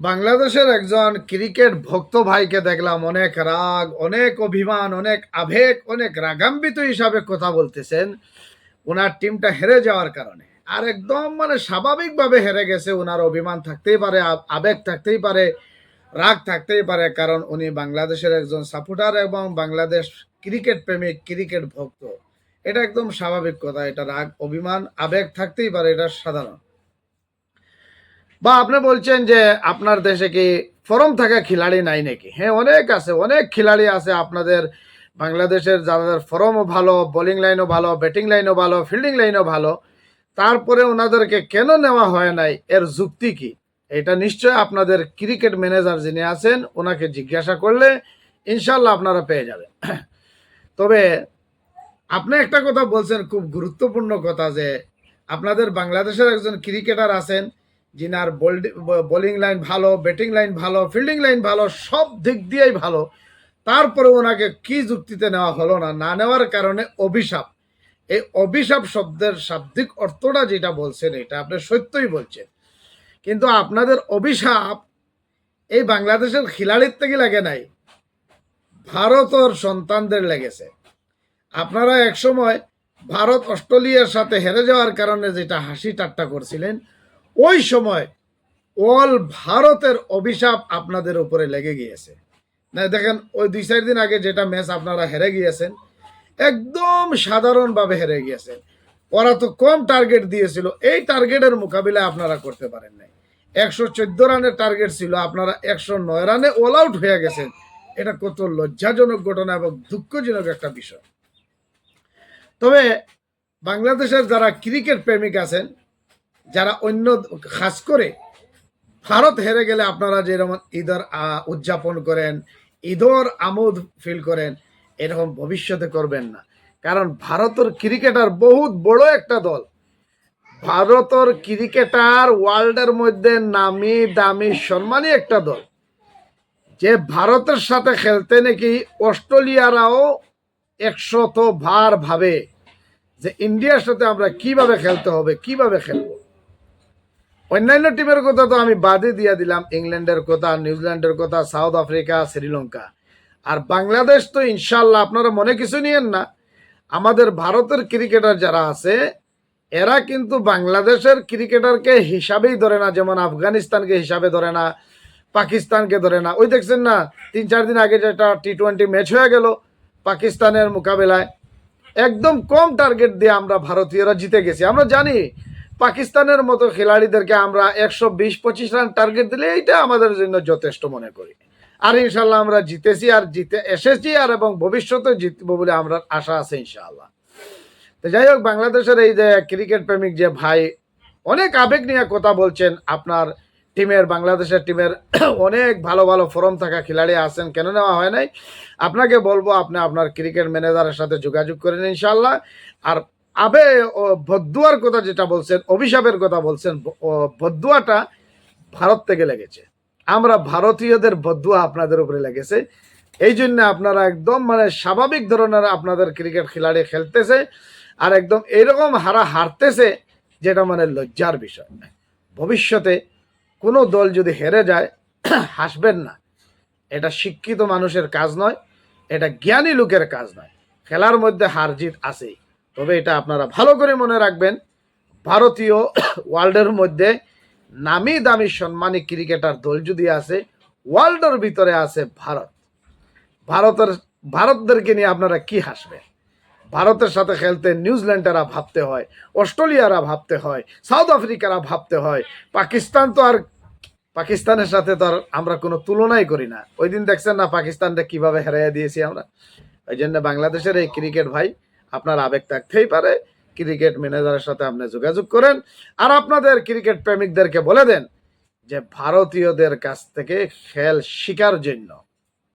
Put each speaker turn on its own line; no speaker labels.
বাংলাদেশের একজন ক্রিকেট ভক্ত ভাইকে দেখলাম অনেক রাগ, অনেক অভিমান, অনেক আবেগ, অনেক রাগাম্বিত হিসাবে কথা বলতেছেন। ওনার টিমটা হেরে যাওয়ার কারণে। আর একদম মানে স্বাভাবিকভাবে হেরে গেছে, ওনার অভিমান থাকতেই পারে আবেগ থাকতেই পারে, রাগ থাকতেই পারে, কারণ উনি বাংলাদেশের একজন সাপোর্টার এবং বাংলাদেশ ক্রিকেট প্রেমিক, ক্রিকেট ভক্ত। এটা একদম স্বাভাবিক কথা, এটা রাগ, অভিমান, আবেগ থাকতেই পারে, এটা সাধারণ। বা আপনি বলছেন যে আপনার দেশে কি ফরম থাকা খিলাড়ি নাই নাকি? হ্যাঁ অনেক আছে, অনেক খিলাড়ি আছে আপনাদের। বাংলাদেশের যাদের ফরমও ভালো, বোলিং লাইনও ভালো, ব্যাটিং লাইনও ভালো, ফিল্ডিং লাইনও ভালো, তারপরে ওনাদেরকে কেন নেওয়া হয় নাই, এর যুক্তি কি? এটা নিশ্চয় আপনাদের ক্রিকেট ম্যানেজার যিনি আছেন, ওনাকে জিজ্ঞাসা করলে ইনশাল্লাহ আপনারা পেয়ে যাবেন। তবে আপনি একটা কথা বলছেন, খুব গুরুত্বপূর্ণ কথা যে আপনাদের বাংলাদেশের একজন ক্রিকেটার আছেন যিনার বোলিং লাইন ভালো, ব্যাটিং লাইন ভালো, ফিল্ডিং লাইন ভালো, সব দিক দিয়েই ভালো। তারপরে ওনাকে কি যুক্তিতে নেওয়া হলো না না নেওয়ার কারণে অভিশাপ। এই অভিশাপ শব্দের শাব্দিক অর্থটা যেটা বলছেন, এটা আপনি সত্যই বলছেন। কিন্তু আপনাদের অভিশাপ এই বাংলাদেশের খিলাড়ির থেকে লাগে নাই? ভারতর সন্তানদের লেগেছে। আপনারা একসময় ভারত অস্ট্রেলিয়ার সাথে হেরে যাওয়ার কারণে যেটা হাসি ঠাট্টা করছিলেন ওই সময় অল ভারতের অভিশাপ আপনাদের উপরে লেগে গিয়েছে। না, দেখেন, ওই দুই চার দিন আগে যেটা ম্যাচ আপনারা হেরে গিয়েছেন, একদম সাধারণভাবে হেরে গিয়েছেন। ওরা তো কম টার্গেট দিয়েছিল, এই টার্গেটের মোকাবিলা আপনারা করতে পারেন নাই। একশো চোদ্দ রানের টার্গেট ছিল, আপনারা একশো নয় রানে অল আউট হয়ে গেছেন। এটা কত লজ্জাজনক ঘটনা এবং দুঃখজনক একটা বিষয়। তবে বাংলাদেশের যারা ক্রিকেট প্রেমিক আছেন যারা অন্য খাস করে ভারত হেরে গেলে আপনারা যেরকম ঈদের উদযাপন করেন, ঈদর আমোদ ফিল করেন, এরকম ভবিষ্যতে করবেন না। কারণ ভারতের ক্রিকেটার বহুত বড় একটা দল। ভারতের ক্রিকেটার ওয়ার্ল্ডের মধ্যে নামি দামি, সম্মানী একটা দল। যে ভারতের সাথে খেলতে নাকি অস্ট্রেলিয়ারাও একশত ভার ভাবে যে ইন্ডিয়ার সাথে আমরা কীভাবে খেলতে হবে, কীভাবে খেলব। অন্যান্য টিমের কথা তো আমি বাদে দিয়ে দিলাম, ইংল্যান্ডের কথা, নিউজিল্যান্ডের কথা, সাউথ আফ্রিকা, শ্রীলঙ্কা। আর বাংলাদেশ তো ইনশাল্লাহ আপনারা মনে কিছু নিয়েন না। আমাদের ভারতের ক্রিকেটার যারা আছে, এরা কিন্তু বাংলাদেশের ক্রিকেটারকে হিসাবেই ধরে না, যেমন আফগানিস্তানকে হিসাবে ধরে না, পাকিস্তানকে ধরে না। ওই দেখছেন না, তিন চার দিন আগে যেটা টি টোয়েন্টি ম্যাচ হয়ে গেল পাকিস্তানের মোকাবেলায়। একদম কম টার্গেট দিয়ে আমরা ভারতীয়রা জিতে গেছি। আমরা জানি পাকিস্তানের মতো খেলাড়িদেরকে আমরা একশো বিশ পঁচিশ রান টার্গেট দিলে এইটা আমাদের জন্য যথেষ্ট মনে করি। আর ইনশাল্লাহ আমরা জিতেছি আর জিতে এসেছি আর এবং ভবিষ্যতে জিতবো বলে আমরা আশা আছে ইনশাআল্লাহ। তো যাই হোক, বাংলাদেশের এই যে ক্রিকেট প্রেমিক যে ভাই, অনেক আবেগ নিয়ে কথা বলছেন আপনার টিমের, বাংলাদেশের টিমের অনেক ভালো ভালো ফর্ম থাকা খেলাড়ি আছেন, কেন নেওয়া হয় নাই? আপনাকে বলব, আপনি আপনার ক্রিকেট ম্যানেজারের সাথে যোগাযোগ করেন ইনশাল্লাহ আর আবে, ও বদুয়ার কথা যেটা বলছেন, অভিশাপের কথা বলছেন বদুয়াটা ভারত থেকে লেগেছে। আমরা ভারতীয়দের বদুয়া আপনাদের উপরে লেগেছে। এই জন্য আপনারা একদম মানে স্বাভাবিক ধরনের আপনাদের ক্রিকেট খেলাড়ি খেলতেছে আর একদম এরকম হারা হারতেছে, যেটা মানে লজ্জার বিষয় ভবিষ্যতে কোনো দল যদি হেরে যায়, হাসবেন না। এটা শিক্ষিত মানুষের কাজ নয়, এটা জ্ঞানী লোকের কাজ নয়। খেলার মধ্যে হার জিত আছেই। তবে এটা আপনারা ভালো করে মনে রাখবেন, ভারতীয় ওয়ার্ল্ডের মধ্যে নামি দামি সম্মানী ক্রিকেটার দল যদি আছে, ওয়ার্ল্ডের ভিতরে আছে ভারত। ভারতের, ভারতদেরকে নিয়ে আপনারা কি হাসবেন? ভারতের সাথে খেলতে নিউজিল্যান্ডেরা ভাবতে হয়, অস্ট্রেলিয়ারা ভাবতে হয়, সাউথ আফ্রিকারা ভাবতে হয়, পাকিস্তান তো আর, পাকিস্তানের সাথে তো আর আমরা কোনো তুলনাই করি না। ওই দিন দেখছেন না পাকিস্তানটা কীভাবে হেরাইয়া দিয়েছি আমরা? ওই জন্য বাংলাদেশের এই ক্রিকেট ভাই আপনার আবেগ থাকতেই পারে। ক্রিকেট ম্যানেজারের সাথে আপনি যোগাযোগ করেন। আর আপনাদের ক্রিকেট প্রেমিকদেরকে বলে দেন যে, ভারতীয়দের কাছ থেকে খেল শিকার জন্য।